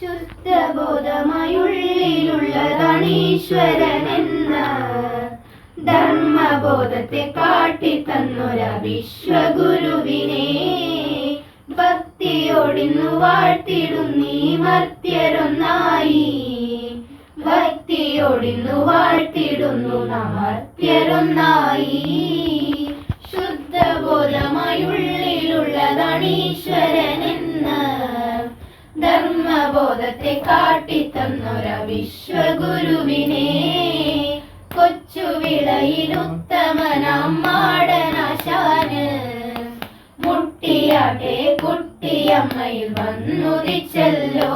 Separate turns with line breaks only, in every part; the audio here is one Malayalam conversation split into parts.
ശുദ്ധബോധമായുള്ളിലുള്ളതാണീശ്വരനെന്ന ധർമ്മബോധത്തെ കാട്ടിത്തന്നൊരവിശ്വഗുരുവിനെ ഭക്തിയോടിന്നു വാഴ്ത്തിടുന്നീ മർത്യരൊന്നായി. ഭക്തിയോടിന്നു വാഴ്ത്തിടുന്നു നമർത്യരൊന്നായി ശുദ്ധബോധമായുള്ളിലുള്ളതാണീശ്വരനെന്ന് ധർമ്മബോധത്തെ കാട്ടിത്തന്നൊര വിശ്വഗുരുവിനെ. കൊച്ചുവിളയിൽ ഉത്തമനാം മാടനാശാന്. മുട്ടിയാട്ടെ കുട്ടിയമ്മയിൽ വന്നുദിച്ചല്ലോ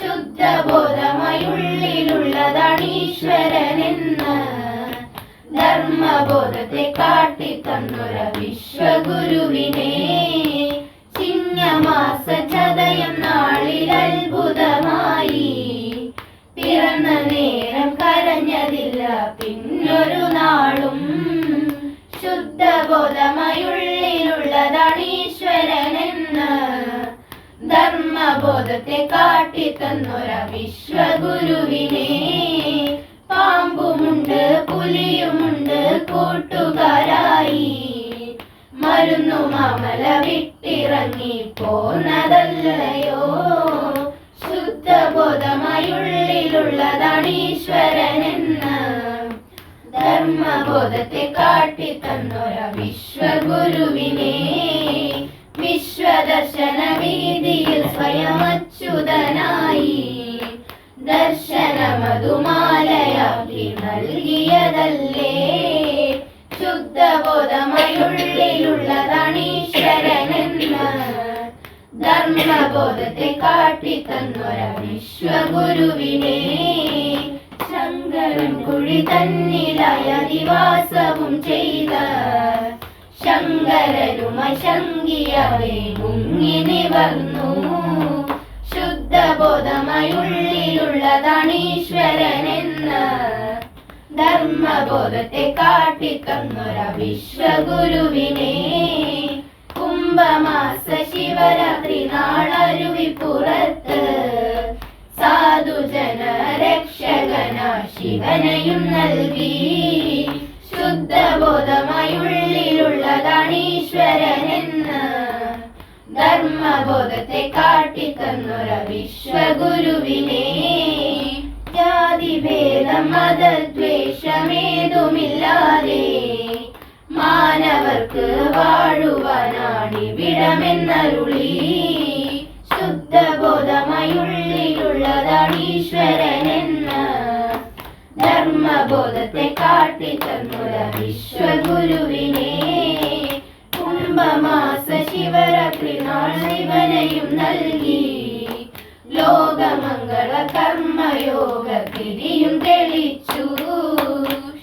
ശുദ്ധബോധമായുള്ളിലുള്ളതാണീശ്വരനെന്ന്. ധർമ്മബോധത്തെ കാട്ടിത്തന്നൊര വിശ്വഗുരുവിനെ. പിറന്ന നേരം കരഞ്ഞതില്ല. പിന്നൊരു നാളും ശുദ്ധബോധമായുള്ളിലുള്ളതാണീശ്വരനെന്ന് ധർമ്മബോധത്തെ കാട്ടിത്തന്നൊര വിശ്വഗുരുവിനെ. പാമ്പുമുണ്ട് പുലിയുമുണ്ട് കൂട്ടുകാരായി. മരുന്നു മാമല വിട്ടിറങ്ങി പോന്നതല്ലയോ? ശുദ്ധബോധമായുള്ളിലുള്ളതാണീശ്വരനെന്ന് ധർമ്മബോധത്തെ കാട്ടിത്തന്നൊര വിശ്വഗുരുവിനെ. വിശ്വദർശന വീതിയിൽ സ്വയം അച്യുതനായി ദർശനമതുമാലയാക്കി നൽകിയതല്ലേ ധർമ്മബോധത്തെ കാട്ടിത്തന്നൊര വിശ്വഗുരുവിനെ. ശങ്കരൻ കുഴി തന്നിലായ അധിവാസവും ചെയ്ത ശങ്കരനുമായി ശങ്കിയവേ മുങ്ങി നിവർന്നു. ശുദ്ധബോധമായുള്ളിലുള്ളതാണീശ്വരനെന്ന് ധർമ്മബോധത്തെ കാട്ടിത്തന്നൊര വിശ്വഗുരുവിനെ. കുംഭമാസ ശിവരാത്രി നാളരുവിപ്പുറത്ത് സാധുജന രക്ഷകന ശിവനയും നൽകി. ശുദ്ധബോധമായുള്ളിലുള്ളതാണീശ്വരനെന്ന് ധർമ്മബോധത്തെ കാട്ടിത്തന്നൊര വിശ്വഗുരുവിനെ ജാതിഭേദ മതദ്വേഷമേതുമില്ലാതെ മാനവർക്ക് വാഴുവാനാണിവിടമെന്നരുളി ശുദ്ധബോധമയുള്ളിലുള്ളതാണീശ്വരനെന്ന് ധർമ്മബോധത്തെ കാട്ടിത്തന്നൊര വിശ്വഗുരുവിനെ കുംഭമാസ ശിവരാത്രി നാൾ ശിവനയും നൽകി. ലോകമംഗള കർമ്മയോഗ തിരിയും തെളിച്ചു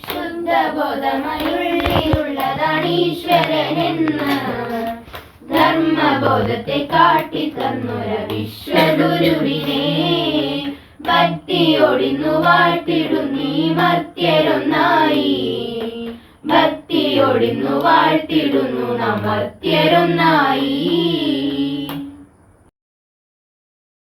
ശുദ്ധബോധമായുള്ളിലുള്ളതാണീശ്വരനെന്ന് ധർമ്മബോധത്തെ കാട്ടിത്തന്നൊര വിശ്വഗുരുവിനെ. ഭക്തിയോടിന്നു വാഴ്ത്തിടുന്നീ മർത്യരൊന്നായി. ഭക്തിയോടിന്നു വാഴ്ത്തിടുന്നു നമർത്യരൊന്നായി